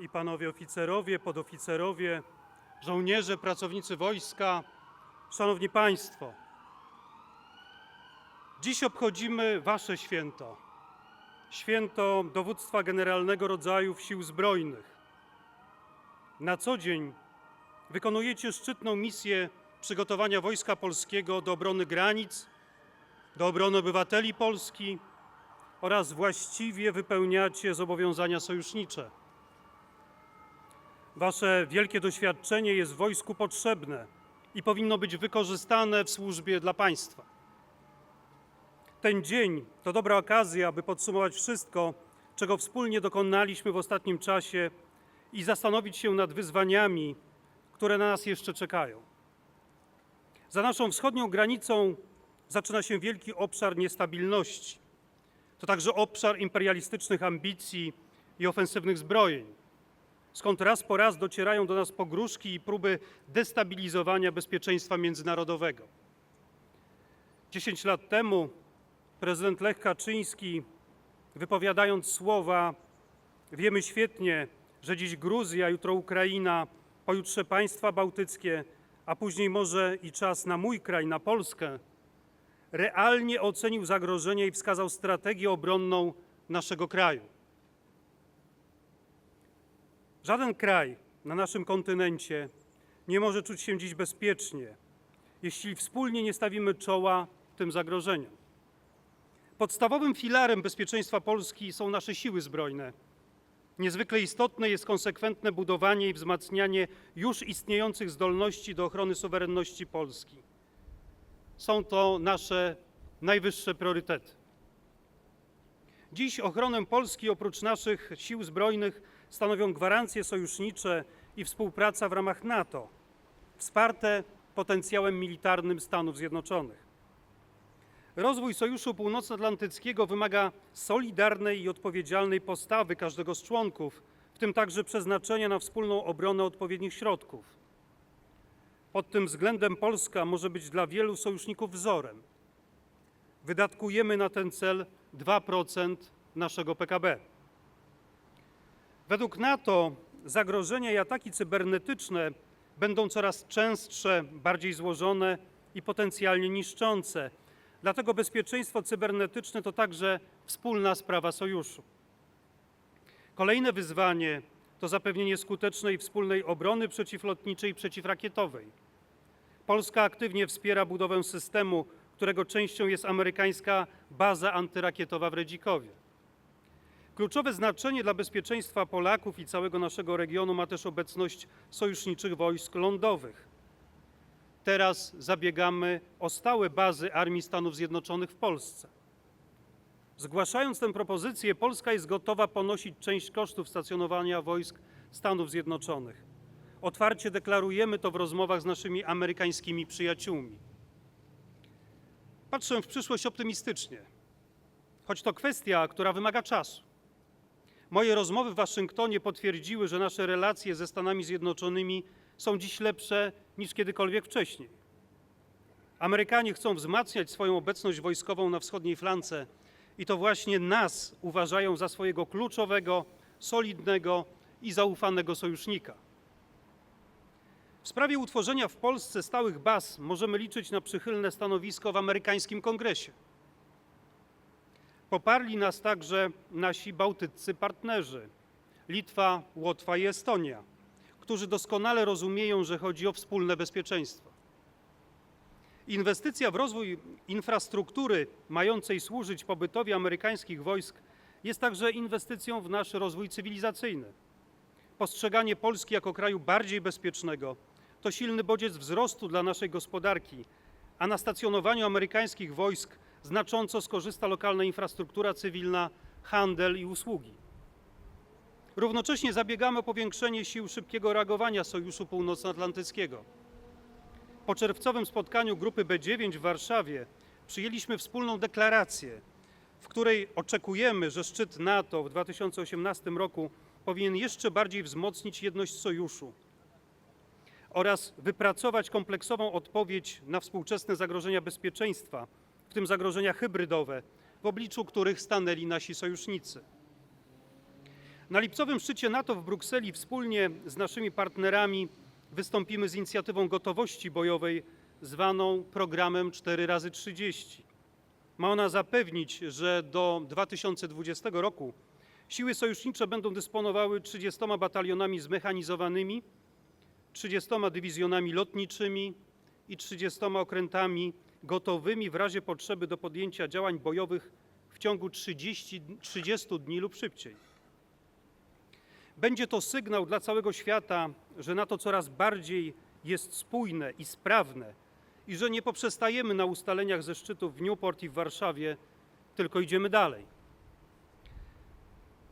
i panowie oficerowie, podoficerowie, żołnierze, pracownicy wojska, szanowni państwo. Dziś obchodzimy wasze święto. Święto dowództwa generalnego rodzajów sił zbrojnych. Na co dzień wykonujecie szczytną misję przygotowania Wojska Polskiego do obrony granic, do obrony obywateli Polski oraz właściwie wypełniacie zobowiązania sojusznicze. Wasze wielkie doświadczenie jest wojsku potrzebne i powinno być wykorzystane w służbie dla państwa. Ten dzień to dobra okazja, aby podsumować wszystko, czego wspólnie dokonaliśmy w ostatnim czasie i zastanowić się nad wyzwaniami, które na nas jeszcze czekają. Za naszą wschodnią granicą zaczyna się wielki obszar niestabilności. To także obszar imperialistycznych ambicji i ofensywnych zbrojeń, skąd raz po raz docierają do nas pogróżki i próby destabilizowania bezpieczeństwa międzynarodowego. Dziesięć lat temu prezydent Lech Kaczyński, wypowiadając słowa Wiemy świetnie, że dziś Gruzja, jutro Ukraina, pojutrze państwa bałtyckie, a później może i czas na mój kraj, na Polskę, realnie ocenił zagrożenie i wskazał strategię obronną naszego kraju. Żaden kraj na naszym kontynencie nie może czuć się dziś bezpiecznie, jeśli wspólnie nie stawimy czoła tym zagrożeniom. Podstawowym filarem bezpieczeństwa Polski są nasze siły zbrojne. Niezwykle istotne jest konsekwentne budowanie i wzmacnianie już istniejących zdolności do ochrony suwerenności Polski. Są to nasze najwyższe priorytety. Dziś ochronę Polski oprócz naszych sił zbrojnych stanowią gwarancje sojusznicze i współpraca w ramach NATO, wsparte potencjałem militarnym Stanów Zjednoczonych. Rozwój Sojuszu Północnoatlantyckiego wymaga solidarnej i odpowiedzialnej postawy każdego z członków, w tym także przeznaczenia na wspólną obronę odpowiednich środków. Pod tym względem Polska może być dla wielu sojuszników wzorem. Wydatkujemy na ten cel 2% naszego PKB. Według NATO zagrożenia i ataki cybernetyczne będą coraz częstsze, bardziej złożone i potencjalnie niszczące. Dlatego bezpieczeństwo cybernetyczne to także wspólna sprawa sojuszu. Kolejne wyzwanie to zapewnienie skutecznej wspólnej obrony przeciwlotniczej i przeciwrakietowej. Polska aktywnie wspiera budowę systemu, którego częścią jest amerykańska baza antyrakietowa w Redzikowie. Kluczowe znaczenie dla bezpieczeństwa Polaków i całego naszego regionu ma też obecność sojuszniczych wojsk lądowych. Teraz zabiegamy o stałe bazy Armii Stanów Zjednoczonych w Polsce. Zgłaszając tę propozycję, Polska jest gotowa ponosić część kosztów stacjonowania wojsk Stanów Zjednoczonych. Otwarcie deklarujemy to w rozmowach z naszymi amerykańskimi przyjaciółmi. Patrzę w przyszłość optymistycznie, choć to kwestia, która wymaga czasu. Moje rozmowy w Waszyngtonie potwierdziły, że nasze relacje ze Stanami Zjednoczonymi są dziś lepsze niż kiedykolwiek wcześniej. Amerykanie chcą wzmacniać swoją obecność wojskową na wschodniej flance i to właśnie nas uważają za swojego kluczowego, solidnego i zaufanego sojusznika. W sprawie utworzenia w Polsce stałych baz możemy liczyć na przychylne stanowisko w amerykańskim kongresie. Poparli nas także nasi bałtyccy partnerzy Litwa, Łotwa i Estonia, którzy doskonale rozumieją, że chodzi o wspólne bezpieczeństwo. Inwestycja w rozwój infrastruktury mającej służyć pobytowi amerykańskich wojsk jest także inwestycją w nasz rozwój cywilizacyjny. Postrzeganie Polski jako kraju bardziej bezpiecznego to silny bodziec wzrostu dla naszej gospodarki, a na stacjonowaniu amerykańskich wojsk znacząco skorzysta lokalna infrastruktura cywilna, handel i usługi. Równocześnie zabiegamy o powiększenie sił szybkiego reagowania Sojuszu Północnoatlantyckiego. Po czerwcowym spotkaniu grupy B9 w Warszawie przyjęliśmy wspólną deklarację, w której oczekujemy, że szczyt NATO w 2018 roku powinien jeszcze bardziej wzmocnić jedność sojuszu oraz wypracować kompleksową odpowiedź na współczesne zagrożenia bezpieczeństwa, w tym zagrożenia hybrydowe, w obliczu których stanęli nasi sojusznicy. Na lipcowym szczycie NATO w Brukseli wspólnie z naszymi partnerami wystąpimy z inicjatywą gotowości bojowej zwaną programem 4x30. Ma ona zapewnić, że do 2020 roku siły sojusznicze będą dysponowały 30 batalionami zmechanizowanymi, 30 dywizjonami lotniczymi i 30 okrętami gotowymi w razie potrzeby do podjęcia działań bojowych w ciągu 30, 30 dni lub szybciej. Będzie to sygnał dla całego świata, że NATO coraz bardziej jest spójne i sprawne i że nie poprzestajemy na ustaleniach ze szczytów w Newport i w Warszawie, tylko idziemy dalej.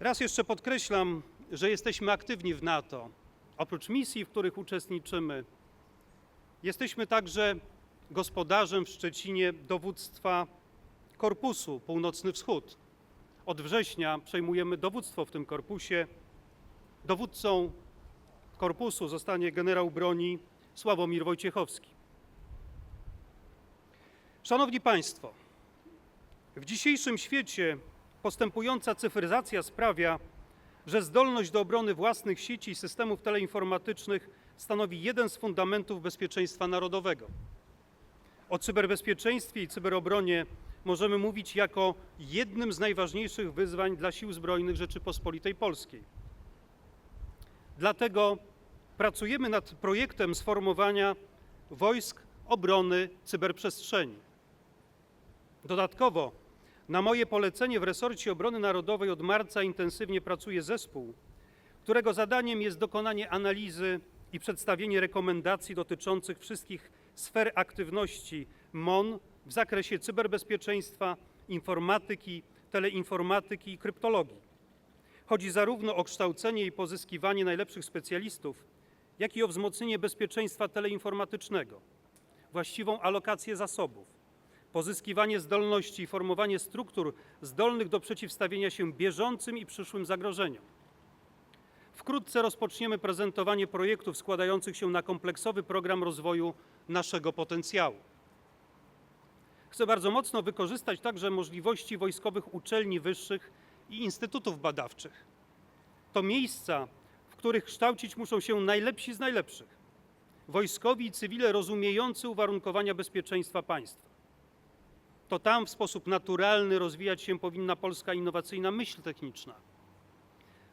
Raz jeszcze podkreślam, że jesteśmy aktywni w NATO. Oprócz misji, w których uczestniczymy, jesteśmy także gospodarzem w Szczecinie dowództwa Korpusu Północny Wschód. Od września przejmujemy dowództwo w tym korpusie. Dowódcą korpusu zostanie generał broni Sławomir Wojciechowski. Szanowni Państwo, w dzisiejszym świecie postępująca cyfryzacja sprawia, że zdolność do obrony własnych sieci i systemów teleinformatycznych stanowi jeden z fundamentów bezpieczeństwa narodowego. O cyberbezpieczeństwie i cyberobronie możemy mówić jako jednym z najważniejszych wyzwań dla Sił Zbrojnych Rzeczypospolitej Polskiej. Dlatego pracujemy nad projektem sformowania wojsk obrony cyberprzestrzeni. Dodatkowo na moje polecenie w resorcie obrony narodowej od marca intensywnie pracuje zespół, którego zadaniem jest dokonanie analizy i przedstawienie rekomendacji dotyczących wszystkich sfer aktywności MON w zakresie cyberbezpieczeństwa, informatyki, teleinformatyki i kryptologii. Chodzi zarówno o kształcenie i pozyskiwanie najlepszych specjalistów, jak i o wzmocnienie bezpieczeństwa teleinformatycznego, właściwą alokację zasobów, pozyskiwanie zdolności i formowanie struktur zdolnych do przeciwstawienia się bieżącym i przyszłym zagrożeniom. Wkrótce rozpoczniemy prezentowanie projektów składających się na kompleksowy program rozwoju naszego potencjału. Chcę bardzo mocno wykorzystać także możliwości wojskowych uczelni wyższych i instytutów badawczych. To miejsca, w których kształcić muszą się najlepsi z najlepszych, wojskowi i cywile rozumiejący uwarunkowania bezpieczeństwa państwa. To tam w sposób naturalny rozwijać się powinna polska innowacyjna myśl techniczna.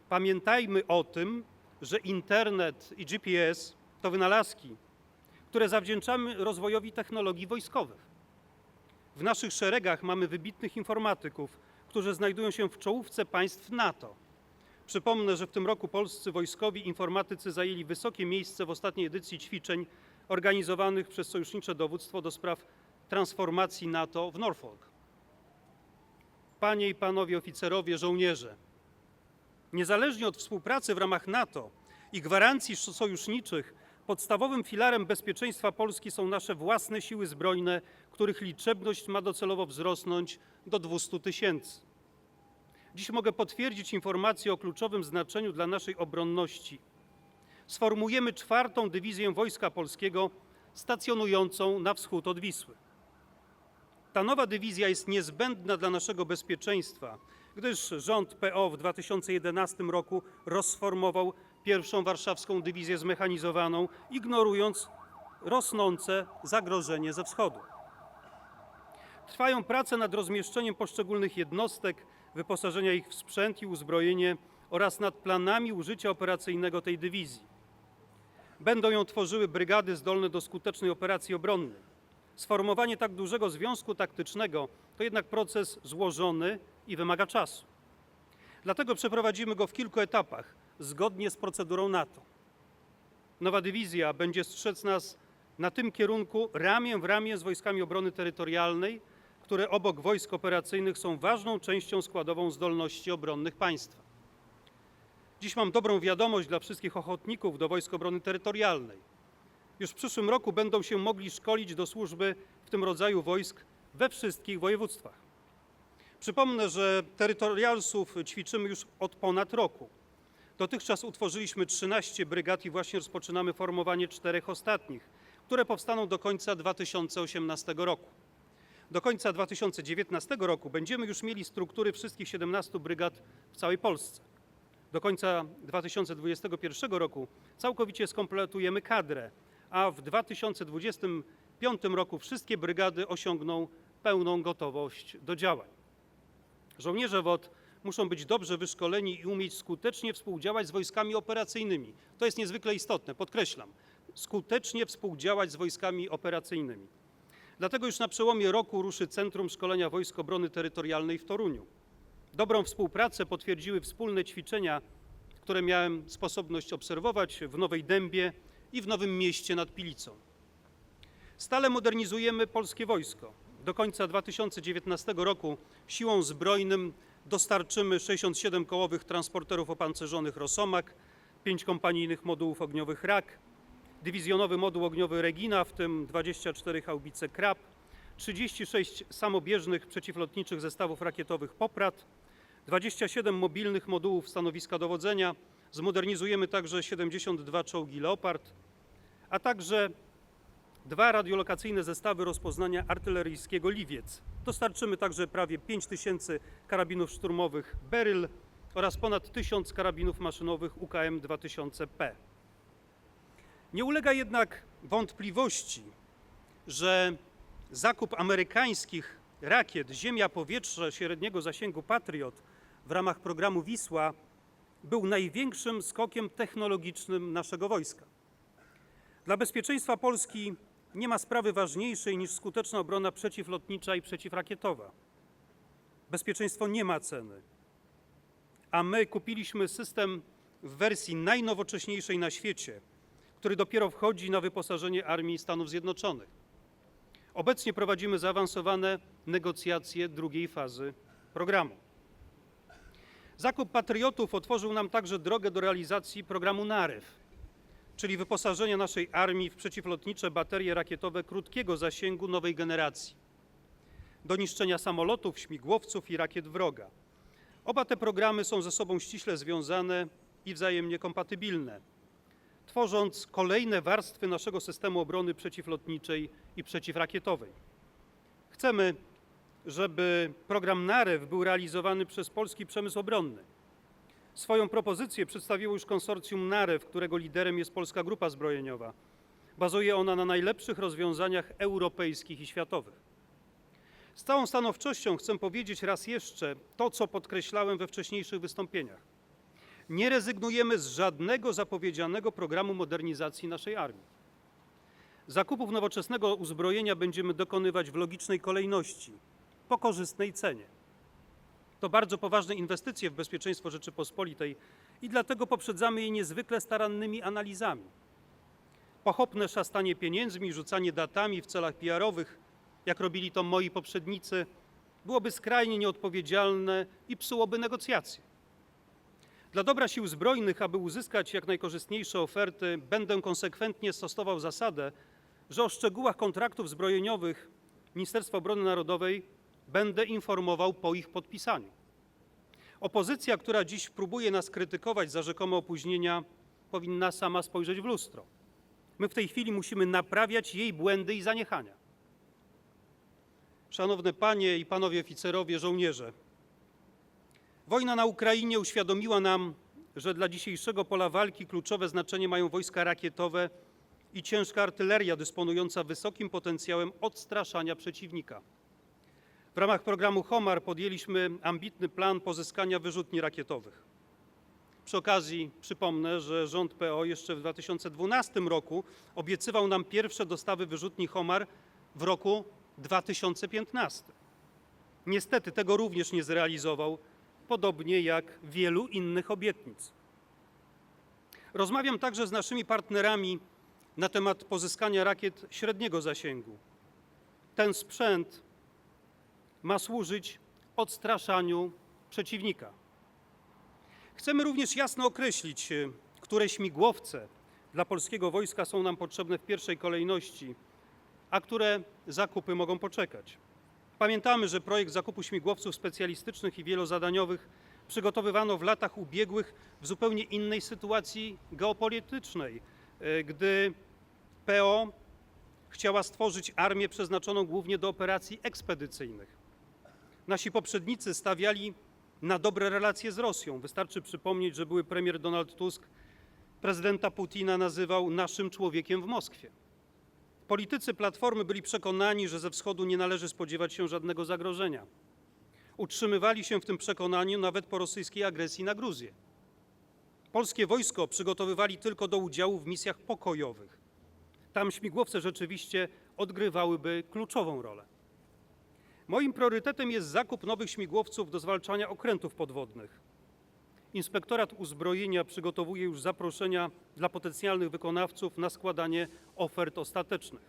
Pamiętajmy o tym, że internet i GPS to wynalazki, które zawdzięczamy rozwojowi technologii wojskowych. W naszych szeregach mamy wybitnych informatyków, którzy znajdują się w czołówce państw NATO. Przypomnę, że w tym roku polscy wojskowi informatycy zajęli wysokie miejsce w ostatniej edycji ćwiczeń organizowanych przez Sojusznicze Dowództwo do spraw transformacji NATO w Norfolk. Panie i panowie oficerowie, żołnierze, niezależnie od współpracy w ramach NATO i gwarancji sojuszniczych, podstawowym filarem bezpieczeństwa Polski są nasze własne siły zbrojne, których liczebność ma docelowo wzrosnąć do 200 tysięcy. Dziś mogę potwierdzić informację o kluczowym znaczeniu dla naszej obronności. Sformujemy czwartą dywizję Wojska Polskiego stacjonującą na wschód od Wisły. Ta nowa dywizja jest niezbędna dla naszego bezpieczeństwa, gdyż rząd PO w 2011 roku rozformował pierwszą warszawską dywizję zmechanizowaną, ignorując rosnące zagrożenie ze wschodu. Trwają prace nad rozmieszczeniem poszczególnych jednostek, wyposażenia ich w sprzęt i uzbrojenie oraz nad planami użycia operacyjnego tej dywizji. Będą ją tworzyły brygady zdolne do skutecznej operacji obronnej. Sformowanie tak dużego związku taktycznego to jednak proces złożony i wymaga czasu. Dlatego przeprowadzimy go w kilku etapach, zgodnie z procedurą NATO. Nowa dywizja będzie strzec nas na tym kierunku ramię w ramię z wojskami obrony terytorialnej, które obok wojsk operacyjnych są ważną częścią składową zdolności obronnych państwa. Dziś mam dobrą wiadomość dla wszystkich ochotników do Wojsk Obrony Terytorialnej. Już w przyszłym roku będą się mogli szkolić do służby w tym rodzaju wojsk we wszystkich województwach. Przypomnę, że terytorialsów ćwiczymy już od ponad roku. Dotychczas utworzyliśmy 13 brygad i właśnie rozpoczynamy formowanie czterech ostatnich, które powstaną do końca 2018 roku. Do końca 2019 roku będziemy już mieli struktury wszystkich 17 brygad w całej Polsce. Do końca 2021 roku całkowicie skompletujemy kadrę, a w 2025 roku wszystkie brygady osiągną pełną gotowość do działań. Żołnierze WOT muszą być dobrze wyszkoleni i umieć skutecznie współdziałać z wojskami operacyjnymi. To jest niezwykle istotne, podkreślam. Skutecznie współdziałać z wojskami operacyjnymi. Dlatego już na przełomie roku ruszy Centrum Szkolenia Wojsk Obrony Terytorialnej w Toruniu. Dobrą współpracę potwierdziły wspólne ćwiczenia, które miałem sposobność obserwować w Nowej Dębie i w Nowym Mieście nad Pilicą. Stale modernizujemy polskie wojsko. Do końca 2019 roku siłom zbrojnym dostarczymy 67 kołowych transporterów opancerzonych Rosomak, 5 kompanijnych modułów ogniowych RAK, dywizjonowy moduł ogniowy Regina, w tym 24 haubice Krab, 36 samobieżnych przeciwlotniczych zestawów rakietowych Poprad, 27 mobilnych modułów stanowiska dowodzenia, zmodernizujemy także 72 czołgi Leopard, a także dwa radiolokacyjne zestawy rozpoznania artyleryjskiego Liwiec. Dostarczymy także prawie 5 tysięcy karabinów szturmowych Beryl oraz ponad 1000 karabinów maszynowych UKM 2000P. Nie ulega jednak wątpliwości, że zakup amerykańskich rakiet ziemia-powietrze średniego zasięgu Patriot w ramach programu Wisła był największym skokiem technologicznym naszego wojska. Dla bezpieczeństwa Polski nie ma sprawy ważniejszej niż skuteczna obrona przeciwlotnicza i przeciwrakietowa. Bezpieczeństwo nie ma ceny, a my kupiliśmy system w wersji najnowocześniejszej na świecie, który dopiero wchodzi na wyposażenie Armii Stanów Zjednoczonych. Obecnie prowadzimy zaawansowane negocjacje drugiej fazy programu. Zakup patriotów otworzył nam także drogę do realizacji programu NAREW, czyli wyposażenia naszej armii w przeciwlotnicze baterie rakietowe krótkiego zasięgu nowej generacji, do niszczenia samolotów, śmigłowców i rakiet wroga. Oba te programy są ze sobą ściśle związane i wzajemnie kompatybilne, tworząc kolejne warstwy naszego systemu obrony przeciwlotniczej i przeciwrakietowej. Chcemy, żeby program NAREW był realizowany przez polski przemysł obronny. Swoją propozycję przedstawiło już konsorcjum NAREW, którego liderem jest Polska Grupa Zbrojeniowa. Bazuje ona na najlepszych rozwiązaniach europejskich i światowych. Z całą stanowczością chcę powiedzieć raz jeszcze to, co podkreślałem we wcześniejszych wystąpieniach. Nie rezygnujemy z żadnego zapowiedzianego programu modernizacji naszej armii. Zakupów nowoczesnego uzbrojenia będziemy dokonywać w logicznej kolejności, po korzystnej cenie. To bardzo poważne inwestycje w bezpieczeństwo Rzeczypospolitej i dlatego poprzedzamy je niezwykle starannymi analizami. Pochopne szastanie pieniędzmi, rzucanie datami w celach PR-owych, jak robili to moi poprzednicy, byłoby skrajnie nieodpowiedzialne i psułoby negocjacje. Dla dobra sił zbrojnych, aby uzyskać jak najkorzystniejsze oferty, będę konsekwentnie stosował zasadę, że o szczegółach kontraktów zbrojeniowych Ministerstwa Obrony Narodowej będę informował po ich podpisaniu. Opozycja, która dziś próbuje nas krytykować za rzekome opóźnienia, powinna sama spojrzeć w lustro. My w tej chwili musimy naprawiać jej błędy i zaniechania. Szanowne panie i panowie oficerowie, żołnierze, wojna na Ukrainie uświadomiła nam, że dla dzisiejszego pola walki kluczowe znaczenie mają wojska rakietowe i ciężka artyleria dysponująca wysokim potencjałem odstraszania przeciwnika. W ramach programu HOMAR podjęliśmy ambitny plan pozyskania wyrzutni rakietowych. Przy okazji przypomnę, że rząd PO jeszcze w 2012 roku obiecywał nam pierwsze dostawy wyrzutni HOMAR w roku 2015. Niestety tego również nie zrealizował, podobnie jak wielu innych obietnic. Rozmawiam także z naszymi partnerami na temat pozyskania rakiet średniego zasięgu. Ten sprzęt ma służyć odstraszaniu przeciwnika. Chcemy również jasno określić, e, które śmigłowce dla polskiego wojska są nam potrzebne w pierwszej kolejności, a które zakupy mogą poczekać. Pamiętamy, że projekt zakupu śmigłowców specjalistycznych i wielozadaniowych przygotowywano w latach ubiegłych w zupełnie innej sytuacji geopolitycznej, e, gdy PO chciała stworzyć armię przeznaczoną głównie do operacji ekspedycyjnych. Nasi poprzednicy stawiali na dobre relacje z Rosją. Wystarczy przypomnieć, że były premier Donald Tusk prezydenta Putina nazywał naszym człowiekiem w Moskwie. Politycy Platformy byli przekonani, że ze wschodu nie należy spodziewać się żadnego zagrożenia. Utrzymywali się w tym przekonaniu nawet po rosyjskiej agresji na Gruzję. Polskie wojsko przygotowywali tylko do udziału w misjach pokojowych. Tam śmigłowce rzeczywiście odgrywałyby kluczową rolę. Moim priorytetem jest zakup nowych śmigłowców do zwalczania okrętów podwodnych. Inspektorat Uzbrojenia przygotowuje już zaproszenia dla potencjalnych wykonawców na składanie ofert ostatecznych.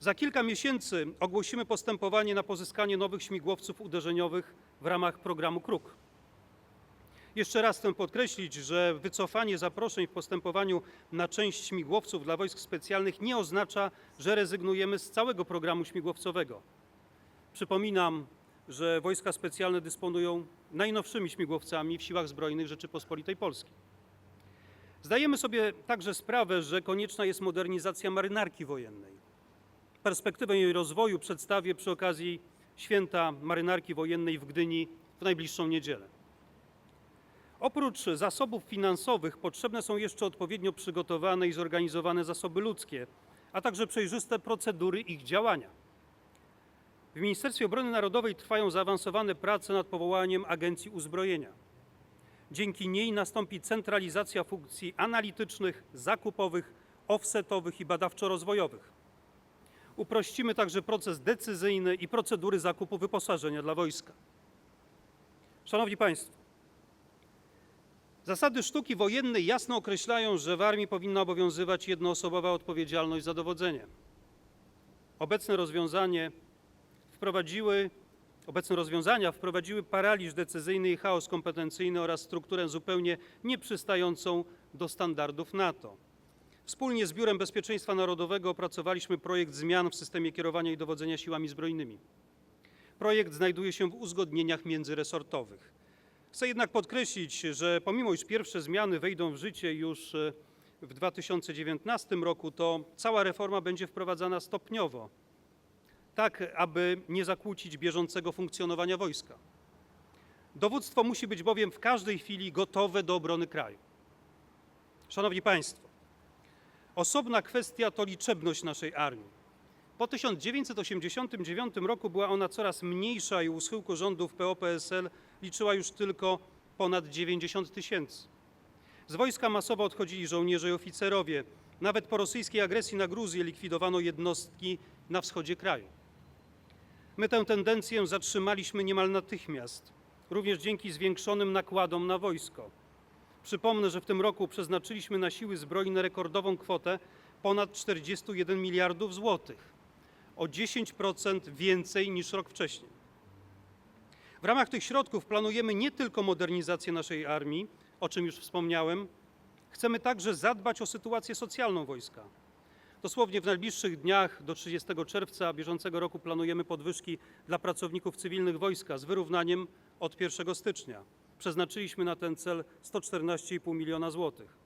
Za kilka miesięcy ogłosimy postępowanie na pozyskanie nowych śmigłowców uderzeniowych w ramach programu Kruk. Jeszcze raz chcę podkreślić, że wycofanie zaproszeń w postępowaniu na część śmigłowców dla wojsk specjalnych nie oznacza, że rezygnujemy z całego programu śmigłowcowego. Przypominam, że wojska specjalne dysponują najnowszymi śmigłowcami w siłach zbrojnych Rzeczypospolitej Polskiej. Zdajemy sobie także sprawę, że konieczna jest modernizacja marynarki wojennej. Perspektywę jej rozwoju przedstawię przy okazji święta marynarki wojennej w Gdyni w najbliższą niedzielę. Oprócz zasobów finansowych potrzebne są jeszcze odpowiednio przygotowane i zorganizowane zasoby ludzkie, a także przejrzyste procedury ich działania. W Ministerstwie Obrony Narodowej trwają zaawansowane prace nad powołaniem Agencji Uzbrojenia. Dzięki niej nastąpi centralizacja funkcji analitycznych, zakupowych, offsetowych i badawczo-rozwojowych. Uprościmy także proces decyzyjny i procedury zakupu wyposażenia dla wojska. Szanowni Państwo, zasady sztuki wojennej jasno określają, że w armii powinna obowiązywać jednoosobowa odpowiedzialność za dowodzenie. Obecne rozwiązanie wprowadziły, obecne rozwiązania wprowadziły paraliż decyzyjny i chaos kompetencyjny oraz strukturę zupełnie nieprzystającą do standardów NATO. Wspólnie z Biurem Bezpieczeństwa Narodowego opracowaliśmy projekt zmian w systemie kierowania i dowodzenia siłami zbrojnymi. Projekt znajduje się w uzgodnieniach międzyresortowych. Chcę jednak podkreślić, że pomimo iż pierwsze zmiany wejdą w życie już e, w 2019 roku, to cała reforma będzie wprowadzana stopniowo tak aby nie zakłócić bieżącego funkcjonowania wojska. Dowództwo musi być bowiem w każdej chwili gotowe do obrony kraju. Szanowni Państwo, osobna kwestia to liczebność naszej armii. Po 1989 roku była ona coraz mniejsza i u schyłku rządów PO-PSL liczyła już tylko ponad 90 tysięcy. Z wojska masowo odchodzili żołnierze i oficerowie. Nawet po rosyjskiej agresji na Gruzję likwidowano jednostki na wschodzie kraju. My tę tendencję zatrzymaliśmy niemal natychmiast, również dzięki zwiększonym nakładom na wojsko. Przypomnę, że w tym roku przeznaczyliśmy na siły zbrojne rekordową kwotę ponad 41 miliardów złotych, o 10% więcej niż rok wcześniej. W ramach tych środków planujemy nie tylko modernizację naszej armii, o czym już wspomniałem, chcemy także zadbać o sytuację socjalną wojska. Dosłownie w najbliższych dniach do 30 czerwca bieżącego roku planujemy podwyżki dla pracowników cywilnych wojska z wyrównaniem od 1 stycznia. Przeznaczyliśmy na ten cel 114,5 miliona złotych.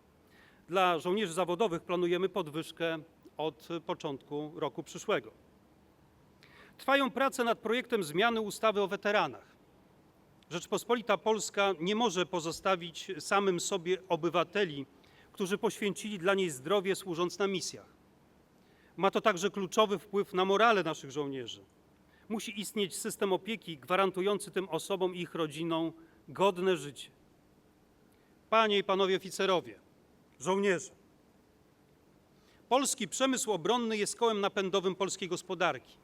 Dla żołnierzy zawodowych planujemy podwyżkę od początku roku przyszłego. Trwają prace nad projektem zmiany ustawy o weteranach. Rzeczpospolita Polska nie może pozostawić samym sobie obywateli, którzy poświęcili dla niej zdrowie służąc na misjach. Ma to także kluczowy wpływ na morale naszych żołnierzy. Musi istnieć system opieki gwarantujący tym osobom i ich rodzinom godne życie. Panie i panowie oficerowie, żołnierze, polski przemysł obronny jest kołem napędowym polskiej gospodarki.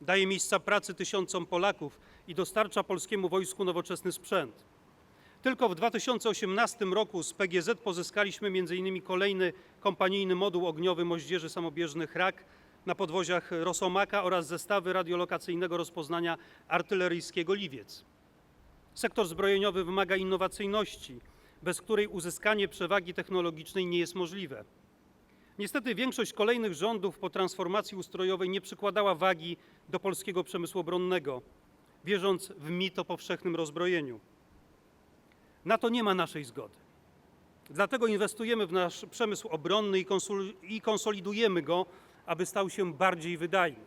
Daje miejsca pracy tysiącom Polaków i dostarcza polskiemu wojsku nowoczesny sprzęt. Tylko w 2018 roku z PGZ pozyskaliśmy m.in. kolejny kompanijny moduł ogniowy moździerzy samobieżnych RAK na podwoziach Rosomaka oraz zestawy radiolokacyjnego rozpoznania artyleryjskiego Liwiec. Sektor zbrojeniowy wymaga innowacyjności, bez której uzyskanie przewagi technologicznej nie jest możliwe. Niestety większość kolejnych rządów po transformacji ustrojowej nie przykładała wagi do polskiego przemysłu obronnego, wierząc w mit o powszechnym rozbrojeniu. Na to nie ma naszej zgody. Dlatego inwestujemy w nasz przemysł obronny i, konsolidujemy go, aby stał się bardziej wydajny.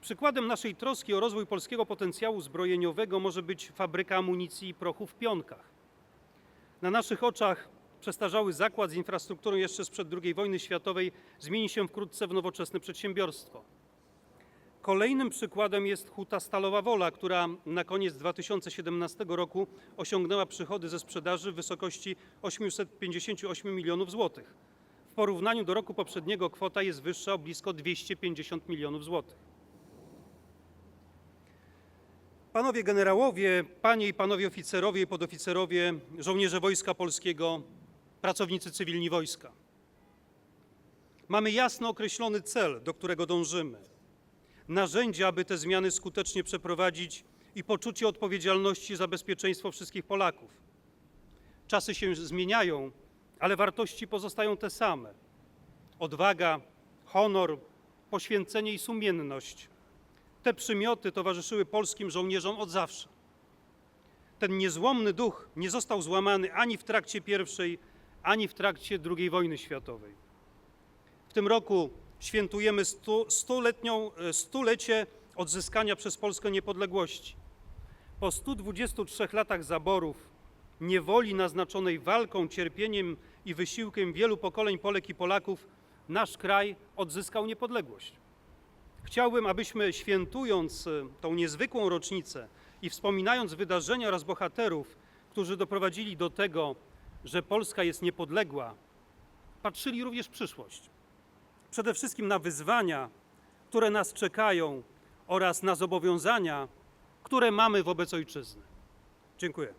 Przykładem naszej troski o rozwój polskiego potencjału zbrojeniowego może być fabryka amunicji i prochu w Pionkach. Na naszych oczach przestarzały zakład z infrastrukturą jeszcze sprzed II wojny światowej zmieni się wkrótce w nowoczesne przedsiębiorstwo. Kolejnym przykładem jest Huta Stalowa Wola, która na koniec 2017 roku osiągnęła przychody ze sprzedaży w wysokości 858 milionów złotych. W porównaniu do roku poprzedniego kwota jest wyższa o blisko 250 milionów złotych. Panowie generałowie, panie i panowie oficerowie i podoficerowie, żołnierze Wojska Polskiego, pracownicy cywilni wojska. Mamy jasno określony cel, do którego dążymy. Narzędzia, aby te zmiany skutecznie przeprowadzić i poczucie odpowiedzialności za bezpieczeństwo wszystkich Polaków. Czasy się zmieniają, ale wartości pozostają te same: odwaga, honor, poświęcenie i sumienność. Te przymioty towarzyszyły polskim żołnierzom od zawsze. Ten niezłomny duch nie został złamany ani w trakcie I, ani w trakcie II wojny światowej. W tym roku świętujemy stu, stuletnią, e, stulecie odzyskania przez Polskę niepodległości. Po 123 latach zaborów, niewoli naznaczonej walką, cierpieniem i wysiłkiem wielu pokoleń Polek i Polaków, nasz kraj odzyskał niepodległość. Chciałbym, abyśmy świętując e, tą niezwykłą rocznicę i wspominając wydarzenia oraz bohaterów, którzy doprowadzili do tego, że Polska jest niepodległa, patrzyli również w przyszłość. Przede wszystkim na wyzwania, które nas czekają oraz na zobowiązania, które mamy wobec ojczyzny. Dziękuję.